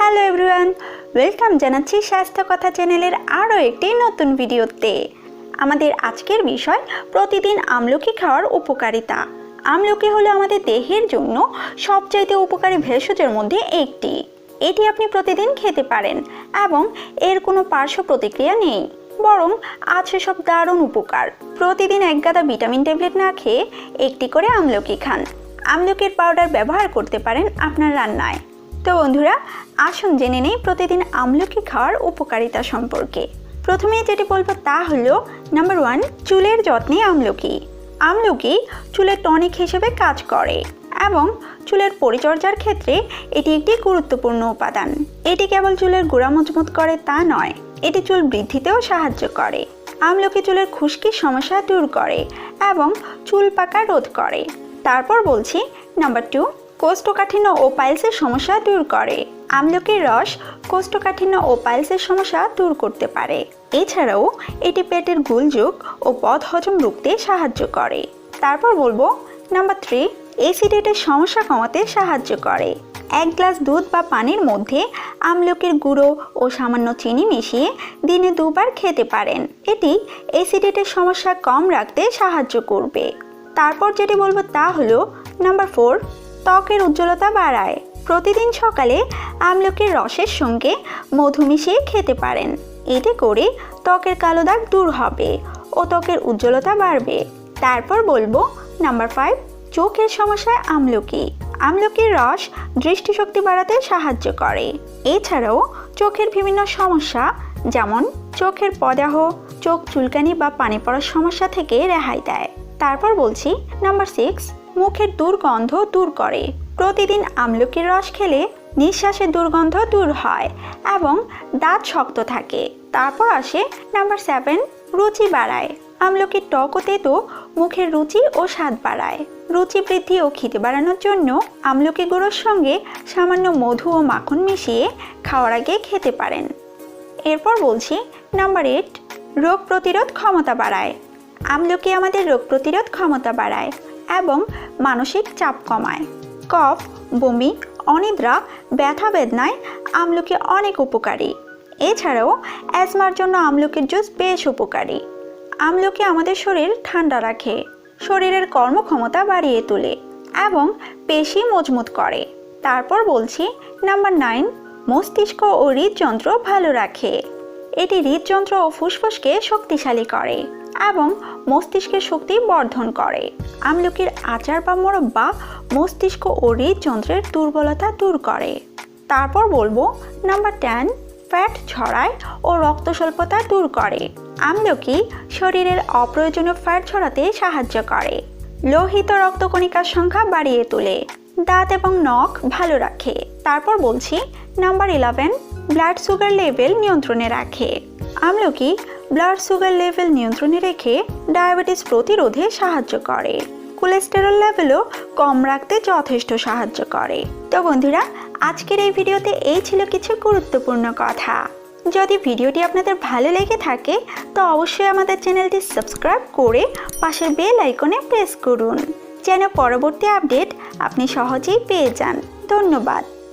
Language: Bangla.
হ্যালো এভরিওয়ান ওয়েলকাম জানাচ্ছি স্বাস্থ্য কথা চ্যানেলের আরও একটি নতুন ভিডিওতে। আমাদের আজকের বিষয়, প্রতিদিন আমলকি খাওয়ার উপকারিতা। আমলকি হলো আমাদের দেহের জন্য সবচাইতে উপকারী ভেষজের মধ্যে একটি। এটি আপনি প্রতিদিন খেতে পারেন এবং এর কোনো পার্শ্ব প্রতিক্রিয়া নেই। বরং আছে সব দারুণ উপকার। প্রতিদিন এক গাদা ভিটামিন ট্যাবলেট না খেয়ে একটি করে আমলকি খান। আমলকির পাউডার ব্যবহার করতে পারেন আপনার রান্নায়। তো বন্ধুরা, আসুন জেনে নেই প্রতিদিন আমলকি খাওয়ার উপকারিতা সম্পর্কে। প্রথমে যেটি বলব তা হলো নাম্বার ওয়ান চুলের যত্নে আমলকি। আমলকি চুলের টনিক হিসেবে কাজ করে এবং চুলের পরিচর্যার ক্ষেত্রে এটি একটি গুরুত্বপূর্ণ উপাদান। এটি কেবল চুলের গোড়া মজবুত করে তা নয়, এটি চুল বৃদ্ধিতেও সাহায্য করে। আমলকি চুলের খুশকির সমস্যা দূর করে এবং চুল পাকা রোধ করে। তারপর বলছি নাম্বার টু কোষ্ঠকাঠিন্য ও পাইলসের সমস্যা দূর করে। আমলকির রস কোষ্ঠকাঠিন্য ও পাইলসের সমস্যা দূর করতে পারে। এছাড়াও, এটি পেটের গুলযোগ ও পথ হজম রুখতে সাহায্য করে। তারপর বলব, নাম্বার থ্রি অ্যাসিডেটের সমস্যা কমাতে সাহায্য করে। এক গ্লাস দুধ বা পানির মধ্যে আমলকির গুঁড়ো ও সামান্য চিনি মিশিয়ে দিনে দুবার খেতে পারেন। এটি অ্যাসিডেটের সমস্যা কম রাখতে সাহায্য করবে। তারপর যেটি বলব তা হলো, নাম্বার ফোর ত্বকের উজ্জ্বলতা বাড়ায়। প্রতিদিন সকালে আমলকির রসের সঙ্গে মধু মিশিয়ে খেতে পারেন। এতে করে ত্বকের কালো দাগ দূর হবে ও ত্বকের উজ্জ্বলতা বাড়বে। তারপর বলব, নাম্বার ফাইভ চোখের সমস্যায় আমলকি। আমলকির রস দৃষ্টিশক্তি বাড়াতে সাহায্য করে। এছাড়াও চোখের বিভিন্ন সমস্যা, যেমন চোখের পদাহ, চোখ চুলকানি বা পানি পড়ার সমস্যা থেকে রেহাই দেয়। তারপর বলছি, নাম্বার সিক্স মুখের দুর্গন্ধ দূর করে। প্রতিদিন আমলকির রস খেলে নিঃশ্বাসের দুর্গন্ধ দূর হয় এবং দাঁত শক্ত থাকে। তারপর আসে নাম্বার সেভেন, রুচি বাড়ায়। আমলকির টক ও তেতো মুখের রুচি ও স্বাদ বাড়ায়। রুচি বৃদ্ধি ও খিদে বাড়ানোর জন্য আমলকি গুঁড়োর সঙ্গে সামান্য মধু ও মাখন মিশিয়ে খাওয়ার আগে খেতে পারেন। এরপর বলছি নাম্বার এইট, রোগ প্রতিরোধ ক্ষমতা বাড়ায়। আমলকি আমাদের রোগ প্রতিরোধ ক্ষমতা বাড়ায় এবং মানসিক চাপ কমায়। কফ, বমি, অনিদ্রা, ব্যথা বেদনায় আমলকি অনেক উপকারী। এছাড়াও অ্যাজমার জন্য আমলকির জুস বেশ উপকারী। আমলকি আমাদের শরীর ঠান্ডা রাখে, শরীরের কর্মক্ষমতা বাড়িয়ে তোলে এবং পেশি মজবুত করে। তারপর বলছি, নাম্বার নাইন, মস্তিষ্ক ও হৃদযন্ত্র ভালো রাখে। এটি হৃদযন্ত্র ও ফুসফুসকে শক্তিশালী করে। এবং মস্তিষ্কের শক্তি বর্ধন করে। আমলকির আচার বা মোরব্বা মস্তিষ্ক ও হৃদযন্ত্রের দুর্বলতা দূর করে। তারপর বলব নাম্বার টেন ফ্যাট ছড়ায় ও রক্ত স্বল্পতা দূর করে। আমলকি শরীরের অপ্রয়োজনীয় ফ্যাট ছড়াতে সাহায্য করে। লোহিত রক্তকণিকার সংখ্যা বাড়িয়ে তোলে। দাঁত এবং নখ ভালো রাখে। তারপর বলছি number eleven blood sugar level নিয়ন্ত্রণে রাখে। আমলকি ব্লাড সুগার লেভেল নিয়ন্ত্রণে রেখে ডায়াবেটিস প্রতিরোধে সাহায্য করে। কোলেস্টেরল লেভেলও কম রাখতে যথেষ্ট সাহায্য করে। তো বন্ধুরা, আজকের এই ভিডিওতে এই ছিল কিছু গুরুত্বপূর্ণ কথা। যদি ভিডিওটি আপনাদের ভালো লেগে থাকে, তো অবশ্যই আমাদের চ্যানেলটি সাবস্ক্রাইব করে পাশের বেল আইকনে প্রেস করুন। যেন পরবর্তী আপডেট আপনি সহজেই পেয়ে যান। ধন্যবাদ।